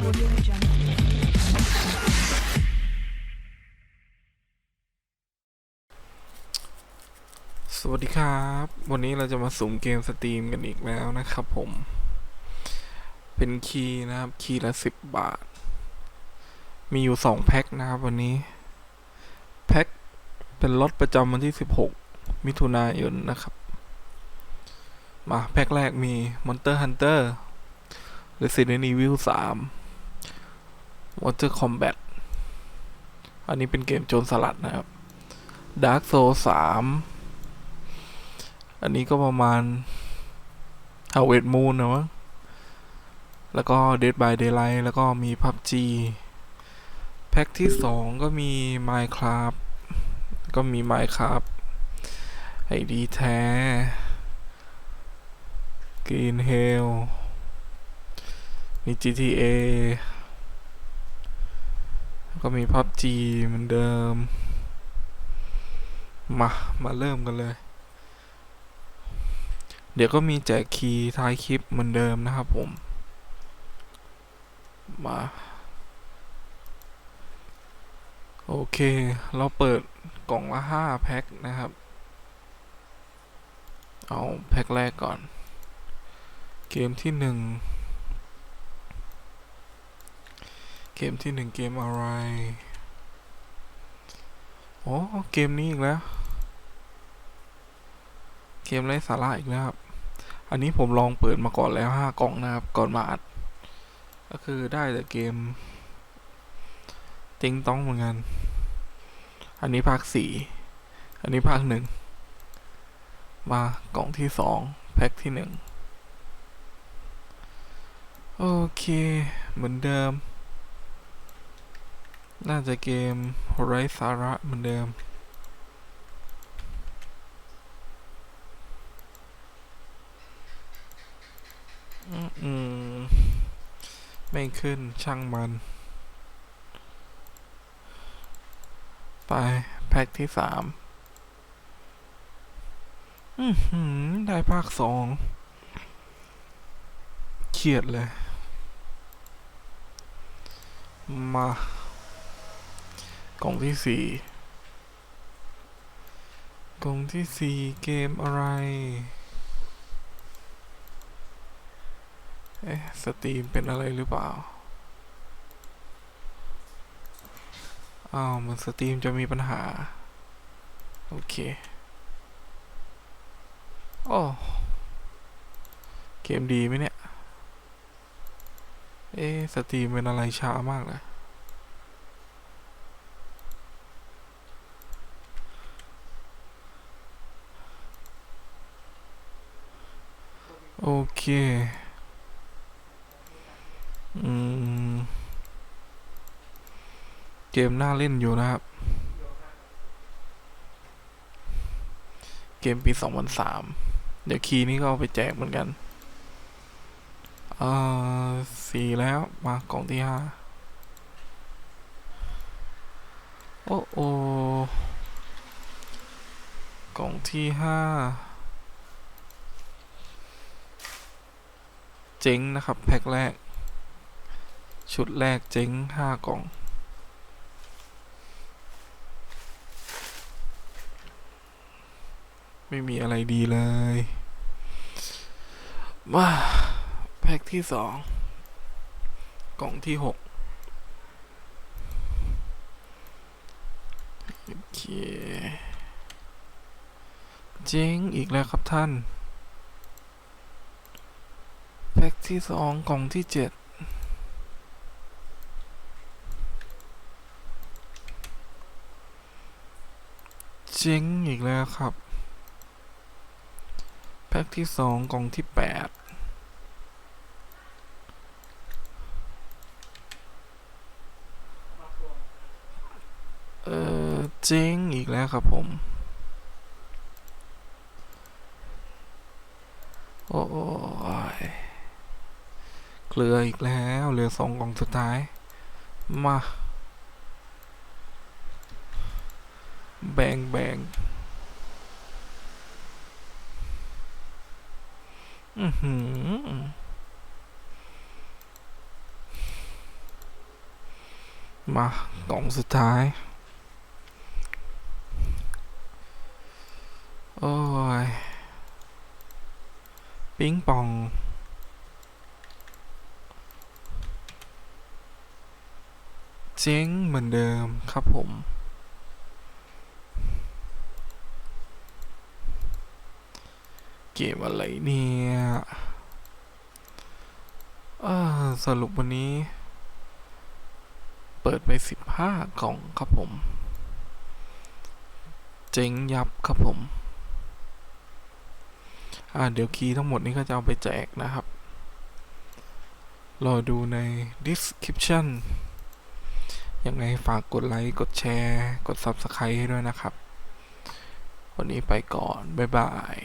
สวัสดีครับ วันนี้เราจะมาสุ่มเกมสตรีมกันอีกแล้วนะครับผม เป็นคีย์นะครับ คีย์ละสิบบาท มีอยู่สองแพ็คนะครับ วันนี้ แพ็คเป็นล็อตประจำวันที่สิบหกมิถุนายนนะครับ มาแพ็คแรกมี Monster Hunter Resident Evil 3 Water Combat อันนี้เป็นเกมโจรสลัดนะครับ Dark Souls 3อันนี้ก็ประมาณ Harvest Moon นะมั้งแล้วก็ Dead by Daylight แล้วก็มี PUBG แพ็คที่สองก็มี Minecraft ก็มี Minecraft ไอดีแท้ Green Hell มี GTA แล้ว ก็มี PUBG เหมือนเดิม มา มาเริ่มกันเลย เดี๋ยวก็มีแจกคีย์ท้ายคลิปเหมือนเดิมนะครับผม มา โอเค เราเปิดกล่องละห้าแพ็คนะครับ เอาแพ็คแรกก่อน เกมที่หนึ่ง เกมที่หนึ่งเกมอะไรอ๋อเกมนี้อีกแล้ว เกมไร้สาระอีกแล้วครับ อันนี้ผมลองเปิดมาก่อนแล้วห้ากล่องนะครับ ก่อนมาอัด ก็คือได้แต่เกม ติงต้องเหมือนกัน อันนี้ภาคสี่อันนี้ภาคหนึ่ง มากล่องที่สองแพ็คที่หนึ่ง โอเค เหมือนเดิม น่าจะเกมไร้สาระเหมือนเดิม อืมไม่ขึ้นช่างมัน ไป แพ็คที่สามอือหือได้ภาคสองเครียดเลย มา กล่องที่สี่กล่องที่สี่เกมอะไร เอ๊ะสตรีมเป็นอะไรหรือเปล่า อ้าวมันสตรีมจะมีปัญหา โอเคโอ้เกมดีไหมเนี่ย เอ๊ะสตรีมเป็นอะไรช้ามากเลย โอเค อืม เกมน่าเล่นอยู่นะครับ เกมปี2003เดี๋ยวคีย์นี้ก็เอาไปแจกเหมือนกัน อ่าสี่แล้ว มากล่องที่ห้าโอ้โอกล่องที่ห้า เจ๊งนะครับ แพ็คแรก ชุดแรกเจ๊งห้ากล่อง ไม่มีอะไรดีเลย มา แพ็คที่สองกล่องที่หกโอเคเจ๊งอีกแล้วครับท่าน แพ็คที่สองกล่องที่เจ็ดเจ๊งอีกแล้วครับ แพ็คที่สองกล่องที่แปดเออเจ๊งอีกแล้วครับผม โอ้ย เกลืออีกแล้วเหลือสองกล่องสุดท้าย มา แบ่งแบ่งอือหือมากล่องสุดท้าย โอ้ย ปิ้งปอง เจ๊งเหมือนเดิมครับผม เกมอะไรเนี่ยสรุปวันนี้ เปิดไปสิบห้ากล่องครับผม เจ๊งยับครับผม อ่าเดี๋ยวคีย์ทั้งหมดนี้ก็จะเอาไปแจกนะครับ รอดูใน description ยังไงฝากกดไลค์ กดแชร์ กด subscribe ให้ด้วยนะครับ วันนี้ไปก่อน บ๊ายบาย